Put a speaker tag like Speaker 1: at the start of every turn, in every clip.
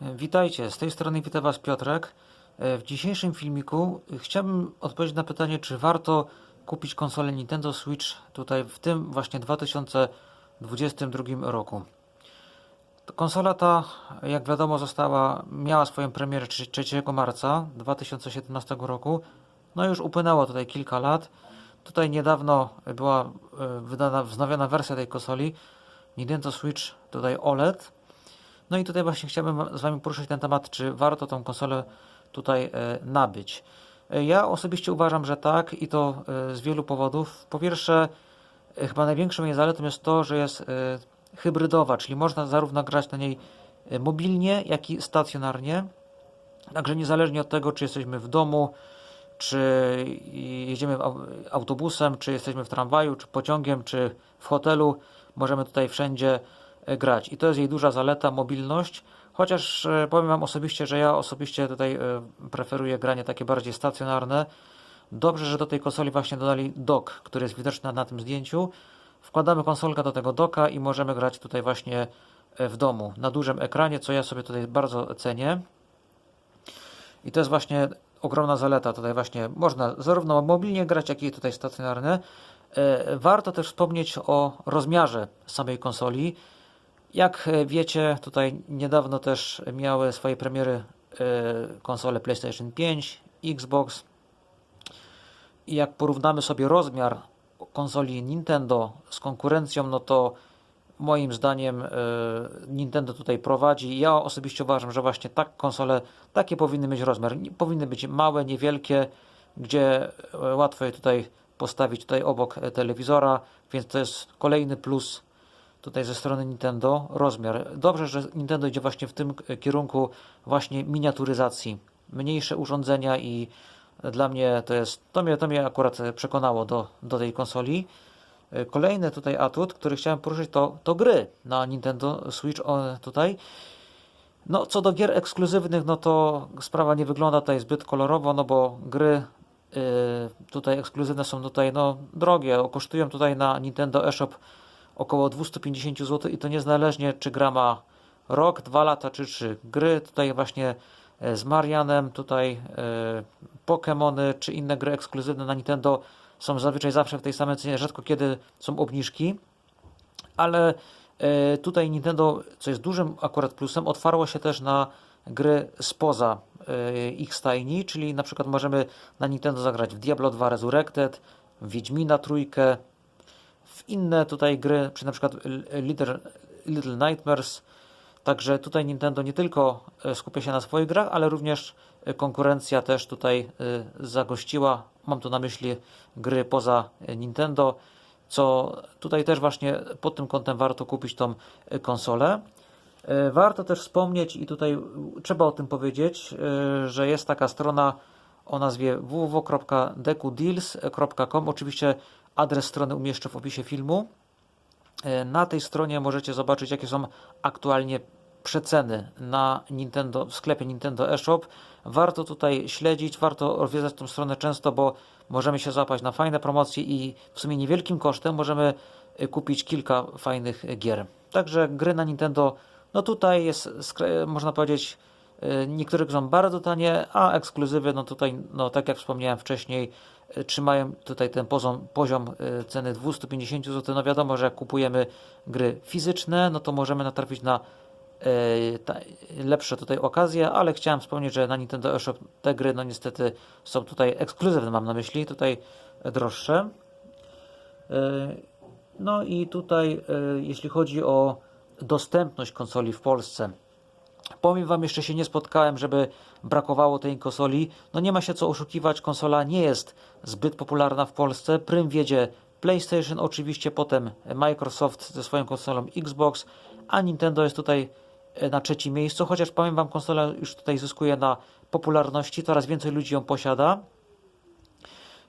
Speaker 1: Witajcie, z tej strony wita Was Piotrek. E, W dzisiejszym filmiku chciałbym odpowiedzieć na pytanie, czy warto kupić konsolę Nintendo Switch tutaj w tym właśnie 2022 roku. Konsola ta, jak wiadomo, została, miała swoją premierę 3 3 marca 2017 roku. No już upłynęło tutaj kilka lat. Tutaj niedawno była e, wydana wznowiona wersja tej konsoli Nintendo Switch tutaj OLED. No i tutaj właśnie chciałbym z Wami poruszyć ten temat, czy warto tą konsolę tutaj e, nabyć. E, Ja osobiście uważam, że tak i to e, z wielu powodów. Po pierwsze, chyba największą jej zaletą jest to, że jest hybrydowa, czyli można zarówno grać na niej mobilnie, jak i stacjonarnie. Także niezależnie od tego, czy jesteśmy w domu, czy jedziemy au- autobusem, czy jesteśmy w tramwaju, czy pociągiem, czy w hotelu, możemy tutaj wszędzie grać. I to jest jej duża zaleta, mobilność. Chociaż e, powiem Wam osobiście, że ja osobiście tutaj e, preferuję granie takie bardziej stacjonarne. Dobrze, że do tej konsoli właśnie dodali dock, który jest widoczny na tym zdjęciu. Wkładamy konsolkę do tego docka i możemy grać tutaj właśnie e, w domu, na dużym ekranie, co ja sobie tutaj bardzo cenię. I to jest właśnie ogromna zaleta. Tutaj właśnie można zarówno mobilnie grać, jak i tutaj stacjonarne. E, Warto też wspomnieć o rozmiarze samej konsoli. Jak e, wiecie, tutaj niedawno też miały swoje premiery e, konsole PlayStation 5, Xbox. I jak porównamy sobie rozmiar konsoli Nintendo z konkurencją, no to moim zdaniem e, Nintendo tutaj prowadzi. Ja osobiście uważam, że właśnie tak konsole, takie powinny mieć rozmiar. Powinny być małe, niewielkie, gdzie łatwo je tutaj postawić tutaj obok telewizora, więc to jest kolejny plus tutaj ze strony Nintendo, rozmiar. Dobrze, że Nintendo idzie właśnie w tym kierunku właśnie miniaturyzacji. Mniejsze urządzenia i dla mnie to jest, to mnie, to mnie akurat przekonało do, do tej konsoli. Kolejny tutaj atut, który chciałem poruszyć, to, to gry na Nintendo Switch tutaj. No, co do gier ekskluzywnych, no to sprawa nie wygląda tutaj zbyt kolorowo, no bo gry y, tutaj ekskluzywne są tutaj no drogie, kosztują tutaj na Nintendo eShop około 250 zł i to niezależnie czy gra ma rok, dwa lata czy trzy. Gry tutaj właśnie e, z Marianem, tutaj e, Pokémony czy inne gry ekskluzywne na Nintendo są zazwyczaj zawsze w tej samej cenie, rzadko kiedy są obniżki ale e, tutaj Nintendo, co jest dużym akurat plusem, otwarło się też na gry spoza ich stajni, czyli na przykład możemy na Nintendo zagrać w Diablo 2 Resurrected, Wiedźmina trójkę, w inne tutaj gry, czy na przykład Little, Little Nightmares. Także tutaj Nintendo nie tylko e, skupia się na swoich grach, ale również e, konkurencja też tutaj e, zagościła. Mam tu na myśli gry poza Nintendo, co tutaj też właśnie pod tym kątem warto kupić tą konsolę. Warto też wspomnieć i tutaj trzeba o tym powiedzieć, że jest taka strona o nazwie www.dekudeals.com. Oczywiście adres strony umieszczę w opisie filmu. E, Na tej stronie możecie zobaczyć, jakie są aktualnie przeceny na Nintendo, w sklepie Nintendo eShop. Warto tutaj śledzić, warto odwiedzać tą stronę często, bo możemy się złapać na fajne promocje i w sumie niewielkim kosztem możemy e, kupić kilka fajnych gier. Także gry na Nintendo, no tutaj jest, można powiedzieć, e, niektóre są bardzo tanie, a ekskluzywy, no tutaj, no tak jak wspomniałem wcześniej, e, trzymają tutaj ten poziom, poziom e, ceny 250 zł. No wiadomo, że jak kupujemy gry fizyczne, no to możemy natrafić na lepsze tutaj okazje, ale chciałem wspomnieć, że na Nintendo eShop te gry, no niestety są tutaj ekskluzywne, mam na myśli, tutaj droższe. No i tutaj, jeśli chodzi o dostępność konsoli w Polsce, Powiem Wam, jeszcze się nie spotkałem, żeby brakowało tej konsoli. No nie ma się co oszukiwać, konsola nie jest zbyt popularna w Polsce. Prym wiedzie PlayStation, oczywiście potem Microsoft ze swoją konsolą Xbox, a Nintendo jest tutaj e, na trzecim miejscu, chociaż powiem Wam, konsola już tutaj zyskuje na popularności, coraz więcej ludzi ją posiada.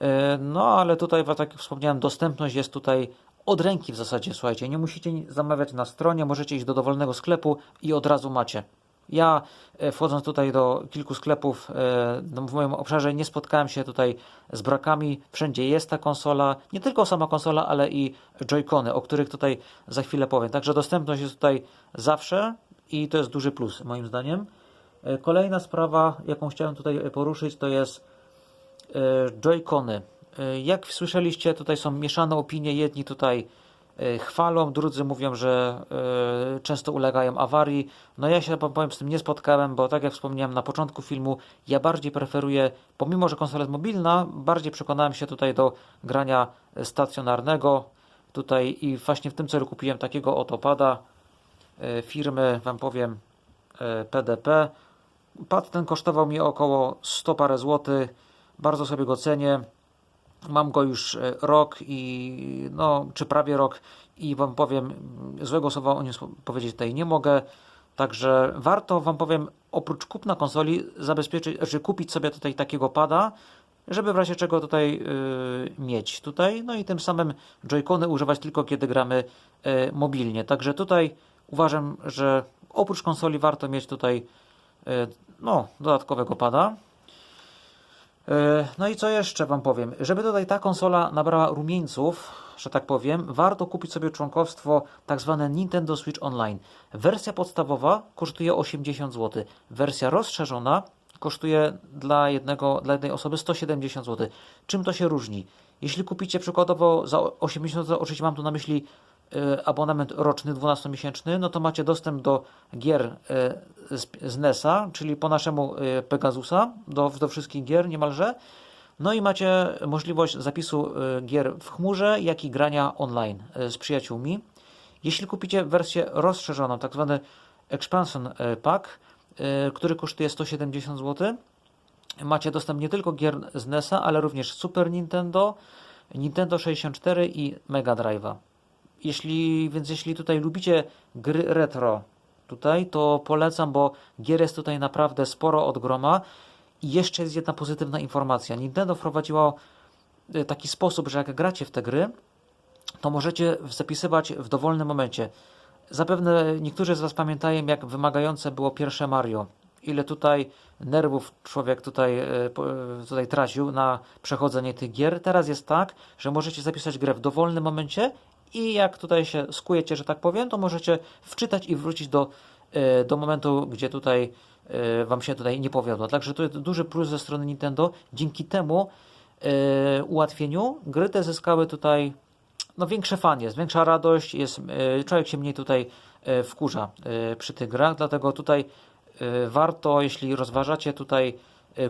Speaker 1: E, No, ale tutaj, tak jak wspomniałem, dostępność jest tutaj od ręki w zasadzie. Słuchajcie, nie musicie zamawiać na stronie, możecie iść do dowolnego sklepu i od razu macie. Ja e, wchodząc tutaj do kilku sklepów e, no, w moim obszarze nie spotkałem się tutaj z brakami. Wszędzie jest ta konsola, nie tylko sama konsola, ale i Joy-Cony, o których tutaj za chwilę powiem. Także dostępność jest tutaj zawsze i to jest duży plus moim zdaniem. E, Kolejna sprawa, jaką chciałem tutaj poruszyć, to jest Joy-Cony. Jak słyszeliście, tutaj są mieszane opinie. Jedni tutaj chwalą, drudzy mówią, że e, często ulegają awarii. No ja się powiem z tym nie spotkałem, bo tak jak wspomniałem na początku filmu, ja bardziej preferuję, pomimo że konsola jest mobilna, bardziej przekonałem się tutaj do grania e, stacjonarnego. Tutaj i właśnie w tym celu kupiłem takiego oto pada e, firmy, wam powiem, e, PDP. Pad ten kosztował mi około 100 parę złotych. Bardzo sobie go cenię. Mam go już e, rok i no, czy prawie rok i wam powiem, mm, złego słowa o nim powiedzieć tutaj nie mogę. Także warto wam powiem, oprócz kupna konsoli, zabezpieczyć, znaczy kupić sobie tutaj takiego pada, żeby w razie czego tutaj yy, mieć tutaj. No i tym samym joycony używać tylko kiedy gramy yy, mobilnie. Także tutaj uważam, że oprócz konsoli warto mieć tutaj yy, no, dodatkowego pada. E, No i co jeszcze Wam powiem? Żeby tutaj ta konsola nabrała rumieńców, że tak powiem, warto kupić sobie członkostwo tak zwane Nintendo Switch Online. Wersja podstawowa kosztuje 80 zł. Wersja rozszerzona kosztuje dla, jednego, dla jednej osoby 170 zł. Czym to się różni? Jeśli kupicie przykładowo za 80 zł, oczywiście mam tu na myśli abonament roczny 12-miesięczny, no to macie dostęp do gier e, z, NES-a, czyli po naszemu e, Pegasusa, do, do wszystkich gier niemalże. No i macie możliwość zapisu e, gier w chmurze, jak i grania online e, z przyjaciółmi. Jeśli kupicie wersję rozszerzoną, tak zwany Expansion e, Pack, e, który kosztuje 170 zł, macie dostęp nie tylko gier z NES-a, ale również Super Nintendo, Nintendo 64 i Mega Drive'a. Jeśli, więc jeśli tutaj lubicie gry retro, tutaj to polecam, bo gier jest tutaj naprawdę sporo od groma. I jeszcze jest jedna pozytywna informacja. Nintendo wprowadziło y, taki sposób, że jak gracie w te gry, to możecie zapisywać w dowolnym momencie. Zapewne niektórzy z Was pamiętają, jak wymagające było pierwsze Mario. Ile tutaj nerwów człowiek tutaj, e, e, tutaj tracił na przechodzenie tych gier. Teraz jest tak, że możecie zapisać grę w dowolnym momencie i jak tutaj się skujecie, że tak powiem, to możecie wczytać i wrócić do, e, do momentu, gdzie tutaj e, Wam się tutaj nie powiodło. Także to jest duży plus ze strony Nintendo. Dzięki temu e, ułatwieniu gry te zyskały tutaj no, większe fan jest, większa radość, jest, człowiek się mniej tutaj wkurza przy tych grach, dlatego tutaj warto, jeśli rozważacie tutaj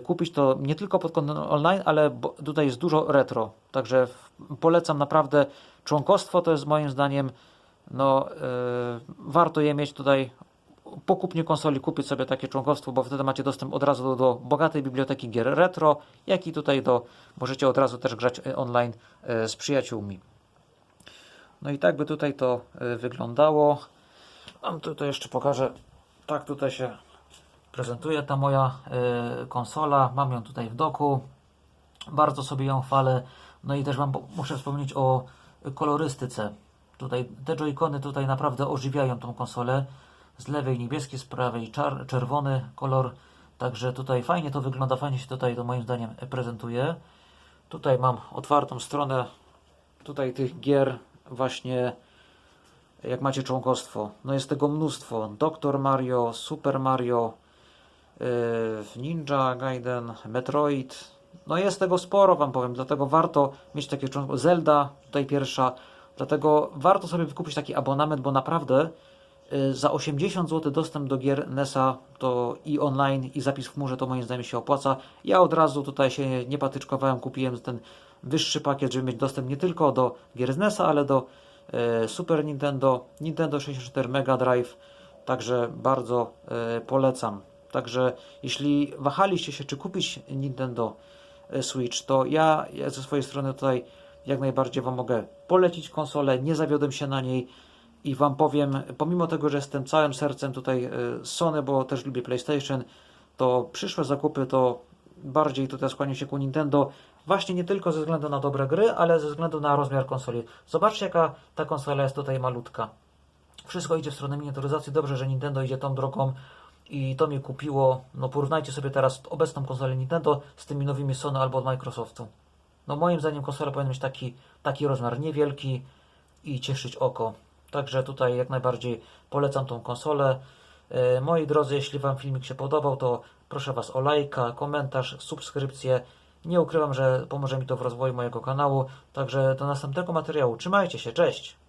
Speaker 1: kupić to nie tylko pod kątem online, ale tutaj jest dużo retro, także polecam naprawdę członkostwo, to jest moim zdaniem no, e, warto je mieć tutaj po kupnie konsoli kupić sobie takie członkostwo, bo wtedy macie dostęp od razu do, do bogatej biblioteki gier retro, jak i tutaj do, możecie od razu też grać e, online e, z przyjaciółmi. No i tak by tutaj to y, wyglądało. Wam tutaj jeszcze pokażę. Tak tutaj się prezentuje ta moja y, konsola. Mam ją tutaj w doku. Bardzo sobie ją chwalę. No i też Wam muszę wspomnieć o kolorystyce. Tutaj te joycony tutaj naprawdę ożywiają tą konsolę. Z lewej niebieski, z prawej czar, czerwony kolor. Także tutaj fajnie to wygląda, fajnie się tutaj to moim zdaniem prezentuje. Tutaj mam otwartą stronę tutaj tych gier właśnie jak macie członkostwo. No jest tego mnóstwo. Dr. Mario, Super Mario, Ninja Gaiden, Metroid. No jest tego sporo wam powiem, dlatego warto mieć takie. Zelda tutaj pierwsza. Dlatego warto sobie wykupić taki abonament, bo naprawdę yy, za 80 zł dostęp do gier NES-a to i online i zapis w chmurze to moim zdaniem się opłaca. Ja od razu tutaj się nie patyczkowałem, kupiłem ten wyższy pakiet, żeby mieć dostęp nie tylko do gier z NES-a, ale do e, Super Nintendo, Nintendo 64 Mega Drive. Także bardzo e, polecam. Także jeśli wahaliście się, czy kupić Nintendo e, Switch, to ja, ze swojej strony tutaj jak najbardziej Wam mogę polecić konsolę. Nie zawiodłem się na niej i Wam powiem, pomimo tego, że jestem całym sercem tutaj e, Sony, bo też lubię PlayStation, to przyszłe zakupy to bardziej tutaj skłaniam się ku Nintendo. Właśnie nie tylko ze względu na dobre gry, ale ze względu na rozmiar konsoli. Zobaczcie, jaka ta konsola jest tutaj malutka. Wszystko idzie w stronę miniaturyzacji. Dobrze, że Nintendo idzie tą drogą i to mnie kupiło. No porównajcie sobie teraz obecną konsolę Nintendo z tymi nowymi Sony albo od Microsoftu. No moim zdaniem konsola powinna mieć taki, taki rozmiar niewielki i cieszyć oko. Także tutaj jak najbardziej polecam tą konsolę. E, Moi drodzy, jeśli Wam filmik się podobał, to proszę Was o lajka, komentarz, subskrypcję. Nie ukrywam, że pomoże mi to w rozwoju mojego kanału. Także do następnego materiału. Trzymajcie się, cześć!